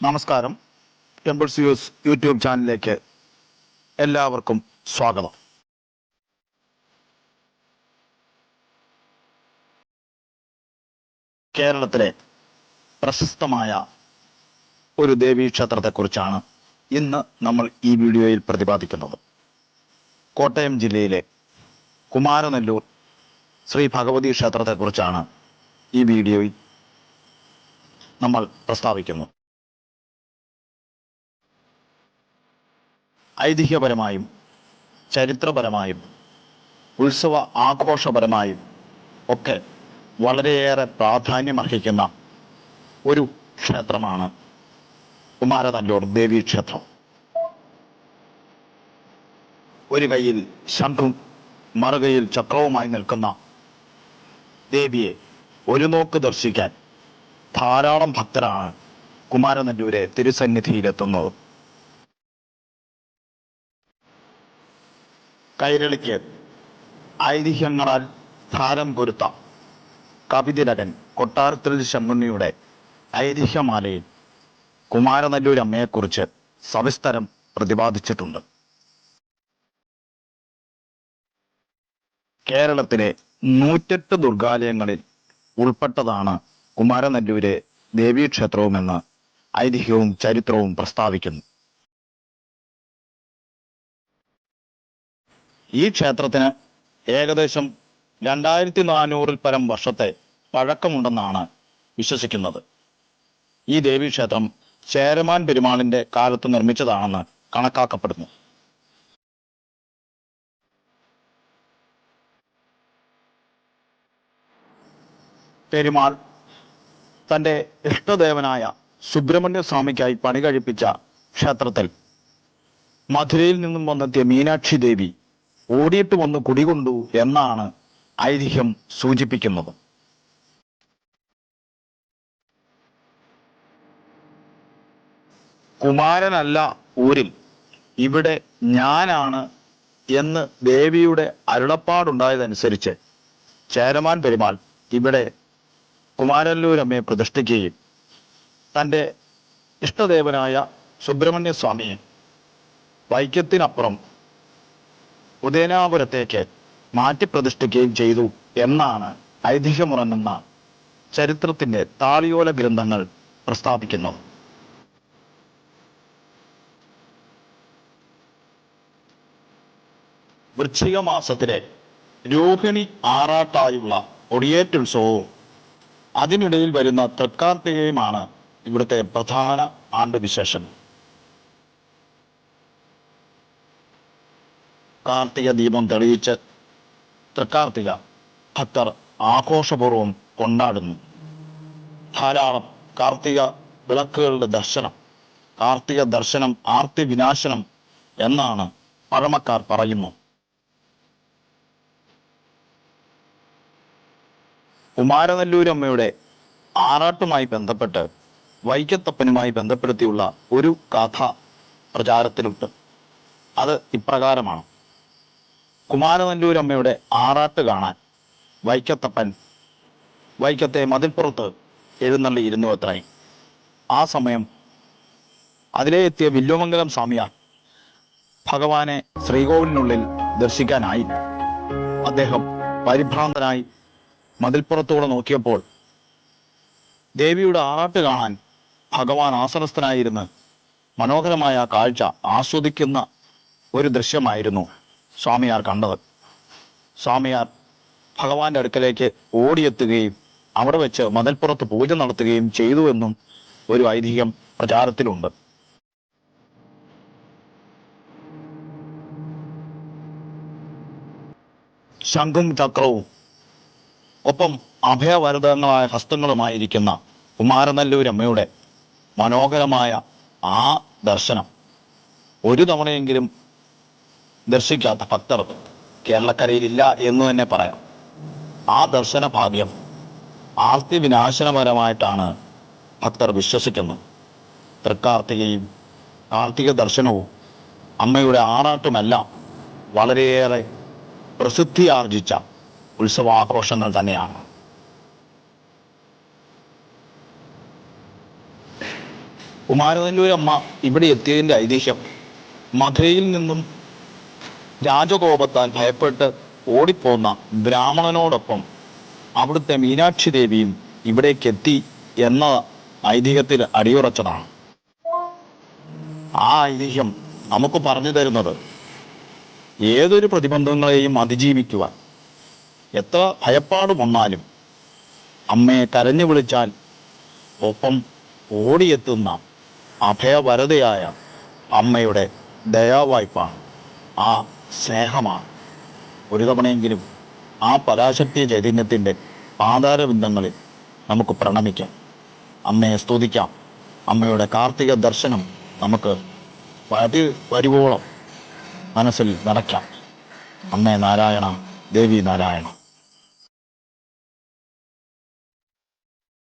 നമസ്കാരം. Temples use YouTube ചാനലിലേക്ക് എല്ലാവർക്കും സ്വാഗതം. കേരളത്തിലെ പ്രശസ്തമായ ഒരു ദേവീ ക്ഷേത്രത്തെക്കുറിച്ചാണ് ഇന്ന് നമ്മൾ ഈ വീഡിയോയിൽ പ്രതിപാദിക്കുന്നത്. കോട്ടയം ജില്ലയിലെ കുമാരനെല്ലൂർ ശ്രീ ഭഗവതി ക്ഷേത്രത്തെക്കുറിച്ചാണ് ഈ വീഡിയോയിൽ നമ്മൾ പ്രസ്താവിക്കുന്നത്. ഐതിഹ്യപരമായും ചരിത്രപരമായും ഉത്സവ ആഘോഷപരമായും ഒക്കെ വളരെയേറെ പ്രാധാന്യമർഹിക്കുന്ന ഒരു ക്ഷേത്രമാണ് കുമാരനല്ലൂർ ദേവീ ക്ഷേത്രം ഒരു കയ്യിൽ ശംഖും മറുകയിൽ ചക്രവുമായി നിൽക്കുന്ന ദേവിയെ ഒരു നോക്ക് ദർശിക്കാൻ ധാരാളം ഭക്തരാണ് കുമാരനല്ലൂരെ തിരുസന്നിധിയിലെത്തുന്നത്. കൈരളിക്ക് ഐതിഹ്യങ്ങളാൽ ധാരം പൊരുത്ത. കവിതിലകൻ കൊട്ടാരത്തിൽ ശങ്കുണ്ണിയുടെ ഐതിഹ്യമാലയിൽ കുമാരനല്ലൂർ അമ്മയെക്കുറിച്ച് സവിസ്തരം പ്രതിപാദിച്ചിട്ടുണ്ട്. കേരളത്തിലെ നൂറ്റെട്ട് ദുർഗാലയങ്ങളിൽ ഉൾപ്പെട്ടതാണ് കുമാരനല്ലൂര് ദേവീക്ഷേത്രവുമെന്ന് ഐതിഹ്യവും ചരിത്രവും പ്രസ്താവിക്കുന്നു. ഈ ക്ഷേത്രത്തിന് ഏകദേശം രണ്ടായിരത്തി നാനൂറിൽ പരം വർഷത്തെ പഴക്കമുണ്ടെന്നാണ് വിശ്വസിക്കുന്നത്. ഈ ദേവീക്ഷേത്രം ചേരമാൻ പെരുമാളിന്റെ കാലത്ത് നിർമ്മിച്ചതാണെന്ന് കണക്കാക്കപ്പെടുന്നു. പെരുമാൾ തന്റെ ഇഷ്ടദേവനായ സുബ്രഹ്മണ്യ സ്വാമിക്കായി പണി കഴിപ്പിച്ച ക്ഷേത്രത്തിൽ മധുരയിൽ നിന്നും വന്നെത്തിയ മീനാക്ഷി ദേവി ഓടിയിട്ട് വന്ന് കുടികൊണ്ടു എന്നാണ് ഐതിഹ്യം സൂചിപ്പിക്കുന്നത്. കുമാരനല്ല ഊരിൽ. ഇവിടെ ഞാനാണ് എന്ന് ദേവിയുടെ അരുളപ്പാടുണ്ടായതനുസരിച്ച് ചേരമാൻ പെരുമാൾ ഇവിടെ കുമാരല്ലൂരമ്മയെ പ്രതിഷ്ഠിക്കുകയും തന്റെ ഇഷ്ടദേവനായ സുബ്രഹ്മണ്യ സ്വാമിയെ വൈക്കത്തിനപ്പുറം ഉദയനാപുരത്തേക്ക് മാറ്റി പ്രതിഷ്ഠിക്കുകയും ചെയ്തു എന്നാണ് ഐതിഹ്യമുറങ്ങുന്ന ചരിത്രത്തിന്റെ താളിയോല ഗ്രന്ഥങ്ങൾ പ്രസ്താവിക്കുന്നത്. വൃശ്ചിക മാസത്തിലെ രോഹിണി ആറാട്ടായുള്ള ഒടിയേറ്റുത്സവവും അതിനിടയിൽ വരുന്ന തൃക്കാർത്തികയുമാണ് ഇവിടുത്തെ പ്രധാന ആണ്ടുവിശേഷം. കാർത്തിക ദീപം തെളിയിച്ച് തൃക്കാർത്തിക ഭക്തർ ആഘോഷപൂർവം കൊണ്ടാടുന്നു. ധാരാളം കാർത്തിക വിളക്കുകളുടെ ദർശനം കാർത്തിക ദർശനം ആർത്തി വിനാശനം എന്നാണ് പഴമക്കാർ പറയുന്നു. കുമാരനെല്ലൂരമ്മയുടെ ആറാട്ടുമായി ബന്ധപ്പെട്ട് വൈക്കത്തപ്പനുമായി ബന്ധപ്പെടുത്തിയുള്ള ഒരു കഥ പ്രചാരത്തിലുണ്ട്. അത് ഇപ്രകാരമാണ്. കുമാരനെല്ലൂരമ്മയുടെ ആറാട്ട് കാണാൻ വൈക്കത്തപ്പൻ വൈക്കത്തെ മതിൽപ്പുറത്ത് എഴുന്നള്ളി ഇരുന്നു അത്രേ ആ സമയം അതിലെ എത്തിയ വില്ലുമംഗലം സ്വാമിയാർ ഭഗവാനെ ശ്രീകോവിലിനുള്ളിൽ ദർശിക്കാനായി. അദ്ദേഹം പരിഭ്രാന്തനായി മതിൽപ്പുറത്തൂടെ നോക്കിയപ്പോൾ ദേവിയുടെ ആറാട്ട് കാണാൻ ഭഗവാൻ ആസനസ്ഥനായിരുന്ന് മനോഹരമായ കാഴ്ച ആസ്വദിക്കുന്ന ഒരു ദൃശ്യമായിരുന്നു. സ്വാമിയാർ കണ്ടത് സ്വാമിയാർ ഭഗവാന്റെ അടുക്കലേക്ക് ഓടിയെത്തുകയും അവിടെ വെച്ച് മതിൽപ്പുറത്ത് പൂജ നടത്തുകയും ചെയ്തു എന്നും ഒരു ഐതിഹ്യം പ്രചാരത്തിലുണ്ട്. ശംഖും ചക്രവും ഒപ്പം അഭയവരതങ്ങളായ ഹസ്തങ്ങളുമായിരിക്കുന്ന കുമാരനല്ലൂരമ്മയുടെ മനോഹരമായ ആ ദർശനം. ഒരു തവണയെങ്കിലും ദർശിക്കാത്ത ഭക്തർ കേരളക്കരയിലില്ല എന്ന് തന്നെ പറയാം. ആ ദർശന ഭാഗ്യം ആർത്തി വിനാശനപരമായിട്ടാണ് ഭക്തർ വിശ്വസിക്കുന്നത്. തൃക്കാർത്തികയും കാർത്തിക ദർശനവും അമ്മയുടെ ആറാട്ടുമെല്ലാം വളരെയേറെ പ്രസിദ്ധിയാർജിച്ച ഉത്സവാഘോഷങ്ങൾ തന്നെയാണ്. കുമാരനെല്ലൂരമ്മ ഇവിടെ എത്തിയതിന്റെ ഐതിഹ്യം മധുരയിൽ നിന്നും രാജകോപത്താൽ ഭയപ്പെട്ട് ഓടിപ്പോന്ന ബ്രാഹ്മണനോടൊപ്പം അവിടുത്തെ മീനാക്ഷി ദേവിയും ഇവിടേക്ക് എത്തി എന്ന ഐതിഹ്യത്തിൽ അടിയുറച്ചതാണ്. ആ ഐതിഹ്യം നമുക്ക് പറഞ്ഞു തരുന്നത് ഏതൊരു പ്രതിബന്ധങ്ങളെയും അതിജീവിക്കുവാൻ എത്ര ഭയപ്പാട് വന്നാലും അമ്മയെ കരഞ്ഞു വിളിച്ചാൽ ഒപ്പം ഓടിയെത്തുന്ന അഭയവരതയായ അമ്മയുടെ ദയാവായ്പാണ് ആ സ്നേഹമാണ്. ഒരു തവണയെങ്കിലും ആ പരാശക്തി ചൈതന്യത്തിന്റെ പാതാരബിന്ദങ്ങളിൽ നമുക്ക് പ്രണമിക്കാം. അമ്മയെ സ്തുതിക്കാം. അമ്മയുടെ കാർത്തിക ദർശനം നമുക്ക് പതി വരുവോളം മനസ്സിൽ നിറയ്ക്കാം. അമ്മേ നാരായണ ദേവി നാരായണ.